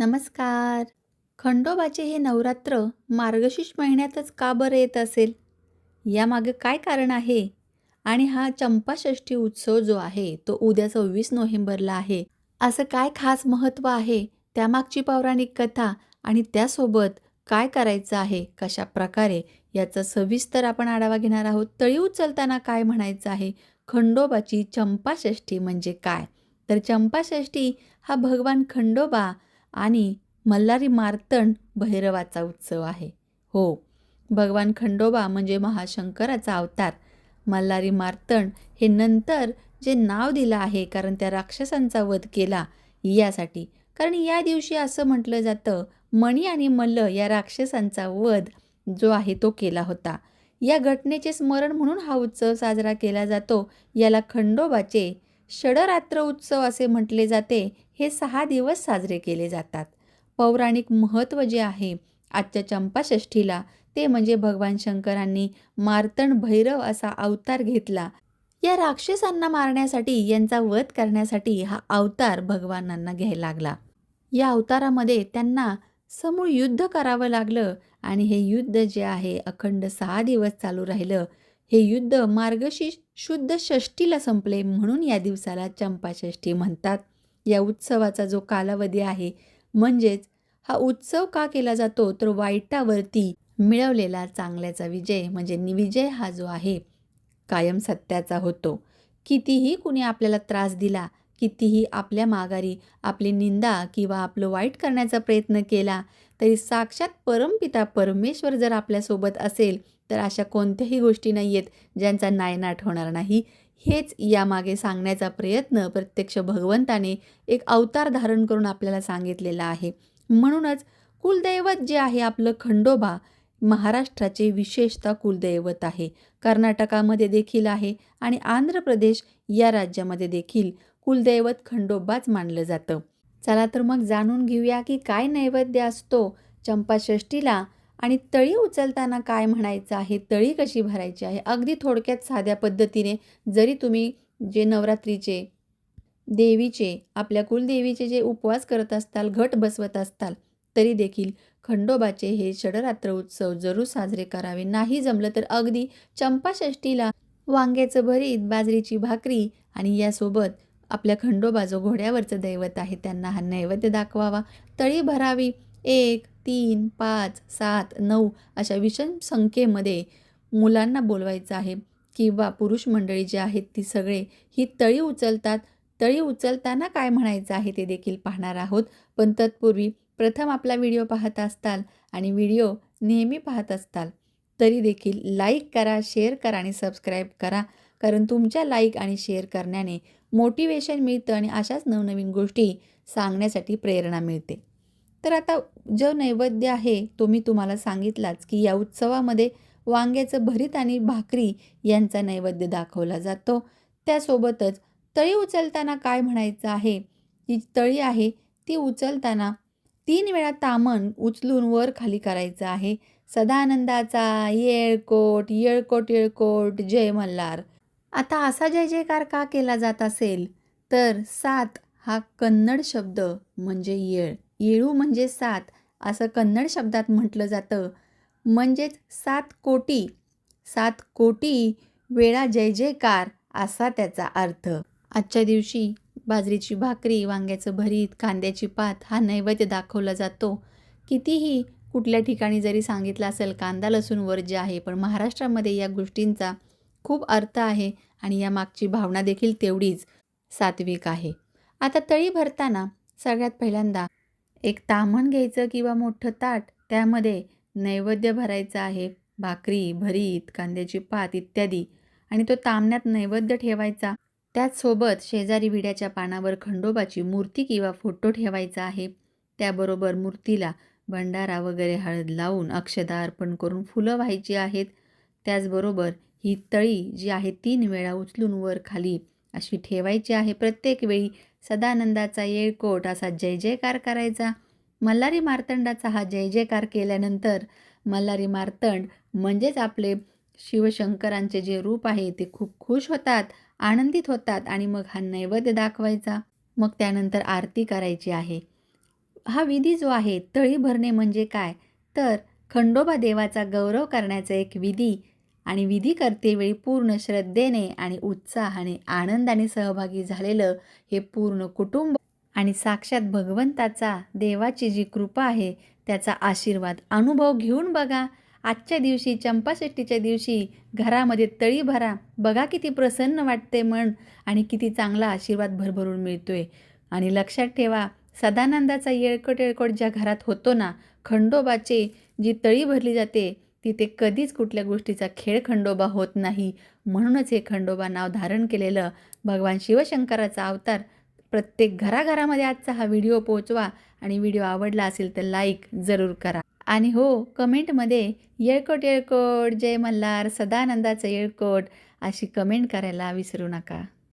नमस्कार. खंडोबाचे हे नवरात्र मार्गशीर्ष महिन्यातच का बरं येत असेल? यामागे काय कारण आहे? आणि हा चंपाषष्ठी उत्सव जो आहे तो उद्या सव्वीस नोव्हेंबरला आहे. असं काय खास महत्त्व आहे? त्यामागची पौराणिक कथा आणि त्यासोबत काय करायचं आहे? कशा प्रकारे? याचा सविस्तर आपण आढावा घेणार आहोत. तळी उचलताना काय म्हणायचं आहे? खंडोबाची चंपाषष्ठी म्हणजे काय? तर चंपाषष्ठी हा भगवान खंडोबा आणि मल्हारी मार्तंड भैरवाचा उत्सव आहे. हो भगवान खंडोबा म्हणजे महाशंकराचा अवतार. मल्हारी मार्तंड हे नंतर जे नाव दिलं आहे कारण त्या राक्षसांचा वध केला यासाठी. कारण या दिवशी असं म्हटलं जातं मणी आणि मल्ल या राक्षसांचा वध जो आहे तो केला होता. या घटनेचे स्मरण म्हणून हा उत्सव साजरा केला जातो. याला खंडोबाचे षडरात्र उत्सव असे म्हटले जाते. हे सहा दिवस साजरे केले जातात. पौराणिक महत्त्व जे आहे आजच्या चंपाषष्ठीला ते म्हणजे भगवान शंकरांनी मार्तण भैरव असा अवतार घेतला. या राक्षसांना मारण्यासाठी यांचा वध करण्यासाठी हा अवतार भगवानांना घ्यायला लागला. या अवतारामध्ये त्यांना समूळ युद्ध करावं लागलं आणि हे युद्ध जे आहे अखंड सहा दिवस चालू राहिलं. हे युद्ध मार्गशीर्ष शुद्ध षष्टीला संपले म्हणून या दिवसाला चंपाषष्ठी म्हणतात. या उत्सवाचा जो कालावधी आहे म्हणजेच हा उत्सव का केला जातो तर वाईटावरती मिळवलेला चांगल्याचा विजय म्हणजे निविजय हा जो आहे कायम सत्याचा होतो. कितीही कुणी आपल्याला त्रास दिला कितीही आपल्या माघारी आपली निंदा किंवा आपलं वाईट करण्याचा प्रयत्न केला तरी साक्षात परमपिता परमेश्वर जर आपल्यासोबत असेल तर अशा कोणत्याही गोष्टी नाही आहेत ज्यांचा नायनाट होणार नाही. हेच यामागे सांगण्याचा प्रयत्न प्रत्यक्ष भगवंताने एक अवतार धारण करून आपल्याला सांगितलेला आहे. म्हणूनच कुलदैवत जे आहे आपलं खंडोबा महाराष्ट्राचे विशेषतः कुलदैवत आहे. कर्नाटकामध्ये देखील आहे आणि आंध्र प्रदेश या राज्यामध्ये देखील. कुलदैवत खंडोबाच मानलं जातं. चला तर मग जाणून घेऊया की काय नैवेद्य असतो चंपाषष्ठीला आणि तळी उचलताना काय म्हणायचं आहे तळी कशी भरायची आहे? अगदी थोडक्यात साध्या पद्धतीने जरी तुम्ही जे नवरात्रीचे देवीचे आपल्या कुलदेवीचे जे उपवास करत असताल घट बसवत असताल तरी देखील खंडोबाचे हे षडरात्र उत्सव जरूर साजरे करावे. नाही जमलं तर अगदी चंपाषष्टीला वांग्याचं भरीत बाजरीची भाकरी आणि यासोबत आपल्या खंडोबा जो घोड्यावरचं दैवत आहे त्यांना हा नैवेद्य दाखवावा. तळी भरावी. एक तीन पाच सात नऊ अशा विषम संख्येमध्ये मुलांना बोलवायचं आहे किंवा पुरुष मंडळी जी आहेत ती सगळे ही तळी उचलतात. तळी उचलताना काय म्हणायचं आहे ते देखील पाहणार आहोत. पण तत्पूर्वी प्रथम आपला व्हिडिओ पाहत असताल आणि व्हिडिओ नेहमी पाहत असताल तरी देखील लाईक करा शेअर करा आणि सबस्क्राईब करा. कारण तुमच्या लाईक आणि शेअर करण्याने मोटिवेशन मिळतं आणि अशाच नवनवीन गोष्टी सांगण्यासाठी प्रेरणा मिळते. तर आता जो नैवेद्य आहे तो मी तुम्हाला सांगितलाच की या उत्सवामध्ये वांग्याचं भरीत आणि भाकरी यांचा नैवेद्य दाखवला जातो. त्यासोबतच तळी उचलताना काय म्हणायचं आहे? जी तळी आहे ती उचलताना तीन वेळा तामण उचलून वर खाली करायचं आहे. सदानंदाचा येळकोट येळकोट येळकोट जय मल्हार. आता असा जय जयकार का केला जात असेल? तर सात हा कन्नड शब्द म्हणजे येळ. येळू म्हणजे सात असं कन्नड शब्दात म्हटलं जातं. म्हणजेच सात कोटी. सात कोटी वेळा जय जयकार असा त्याचा अर्थ. आजच्या दिवशी बाजरीची भाकरी वांग्याचं भरीत कांद्याची पात हा नैवेद्य दाखवला जातो. कितीही कुठल्या ठिकाणी जरी सांगितलं असेल कांदा लसूण वर्ज्य आहे पण महाराष्ट्रामध्ये या गोष्टींचा खूप अर्थ आहे आणि या मागची भावना देखील तेवढीच सात्विक आहे. आता तळी भरताना सगळ्यात पहिल्यांदा एक तामण घ्यायचं किंवा मोठं ताट त्यामध्ये नैवेद्य भरायचं आहे. भाकरी भरीत कांद्याची पात इत्यादी आणि तो तामण्यात नैवेद्य ठेवायचा. त्याचसोबत शेजारी विड्याच्या पानावर खंडोबाची मूर्ती किंवा फोटो ठेवायचा आहे. त्याबरोबर मूर्तीला भंडारा वगैरे हळद लावून अक्षदा अर्पण करून फुलं व्हायची आहेत. त्याचबरोबर ही तळी जी आहे तीन वेळा उचलून वर खाली. अशी ठेवायची आहे प्रत्येक वेळी. सदानंदाचा येळकोट असा जय जयकार करायचा. मल्हारी मार्तंडाचा हा जय जयकार केल्यानंतर मल्हारी मार्तंड म्हणजेच आपले शिवशंकरांचे जे रूप आहे ते खूप खुश होतात आनंदित होतात आणि मग हा नैवेद्य दाखवायचा. मग त्यानंतर आरती करायची आहे. हा विधी जो आहे तळी भरणे म्हणजे काय? तर खंडोबा देवाचा गौरव करण्याचा एक विधी आणि विधी करतेवेळी पूर्ण श्रद्धेने आणि उत्साहाने आनंदाने सहभागी झालेलं हे पूर्ण कुटुंब आणि साक्षात भगवंताचा देवाची जी कृपा आहे त्याचा आशीर्वाद अनुभव घेऊन बघा. आजच्या दिवशी चंपाषष्ठीच्या दिवशी घरामध्ये तळी भरा. बघा किती प्रसन्न वाटते मन आणि किती चांगला आशीर्वाद भरभरून मिळतोय. आणि लक्षात ठेवा सदानंदाचा येळकट येळकट ज्या घरात होतो ना खंडोबाचे जी तळी भरली जाते तिथे कधीच कुठल्या गोष्टीचा खेळ खंडोबा होत नाही. म्हणूनच हे खंडोबा नाव धारण केलेलं भगवान शिवशंकराचा अवतार. प्रत्येक घराघरामध्ये आजचा हा व्हिडिओ पोहोचवा आणि व्हिडिओ आवडला असेल तर लाईक जरूर करा. आणि हो कमेंटमध्ये येळकोट येळकोट जय मल्हार सदानंदाचं येळकोट अशी कमेंट करायला विसरू नका.